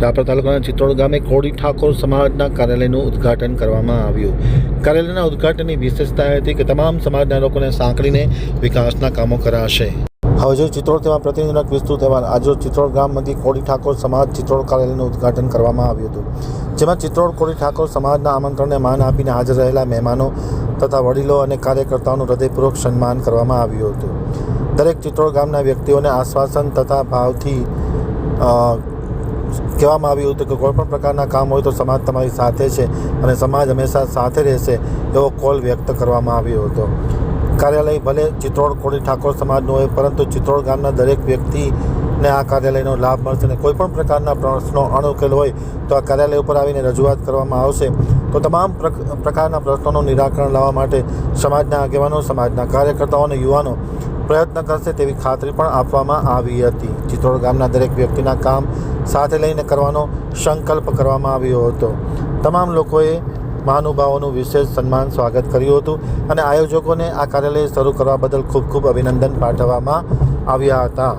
રાપર તાલુકાના ચિત્રોડ ગામે કોડી ઠાકોર સમાજના કાર્યાલયનું ઉદ્ઘાટન કરવામાં આવ્યું. કાર્યાલયના ઉદ્ઘાટનની વિશેષતા હતી કે તમામ સમાજના લોકોને સાંકળીને વિકાસના કામો કરાશે. હવે જો ચિત્રોડ તેમાં પ્રતિનિધિક વિસ્તૃત અહેવાલ, આજે ચિત્રોડ ગામમાંથી કોડી ઠાકોર સમાજ ચિત્રોડ કાર્યાલયનું ઉદ્ઘાટન કરવામાં આવ્યું હતું. જેમાં ચિત્રોડ કોડી ઠાકોર સમાજના આમંત્રણને માન આપીને હાજર રહેલા મહેમાનો તથા વડીલો અને કાર્યકર્તાઓનું હૃદયપૂર્વક સન્માન કરવામાં આવ્યું હતું. દરેક ચિત્રોડ ગામના વ્યક્તિઓને આશ્વાસન તથા ભાવથી કહેવામાં આવ્યું હતું કે કોઈપણ પ્રકારના કામ હોય તો સમાજ તમારી સાથે છે અને સમાજ હંમેશા સાથે રહેશે એવો કોલ વ્યક્ત કરવામાં આવ્યો હતો. કાર્યાલય ભલે ચિત્રોડ કોળી ઠાકોર સમાજનું હોય, પરંતુ ચિત્રોડ ગામના દરેક વ્યક્તિને આ કાર્યાલયનો લાભ મળશે અને કોઈપણ પ્રકારના પ્રશ્નો અણઉકેલ હોય તો આ કાર્યાલય ઉપર આવીને રજૂઆત કરવામાં આવશે. તો તમામ પ્રક- પ્રકારના પ્રશ્નોનું નિરાકરણ લાવવા માટે સમાજના આગેવાનો, સમાજના કાર્યકર્તાઓ અને યુવાનો પ્રયત્ન કરશે તેવી ખાતરી પણ આપવામાં આવી હતી. ચિત્રોડ ગામના દરેક વ્યક્તિના કામ સાથે લઈને કરવાનો સંકલ્પ કરવામાં આવ્યો હતો. તમામ લોકોએ મહાનુભાવોનું વિશેષ સન્માન સ્વાગત કર્યું હતું અને આયોજકોને આ કાર્યાલય શરૂ કરવા બદલ ખૂબ ખૂબ અભિનંદન પાઠવવામાં આવ્યા હતા.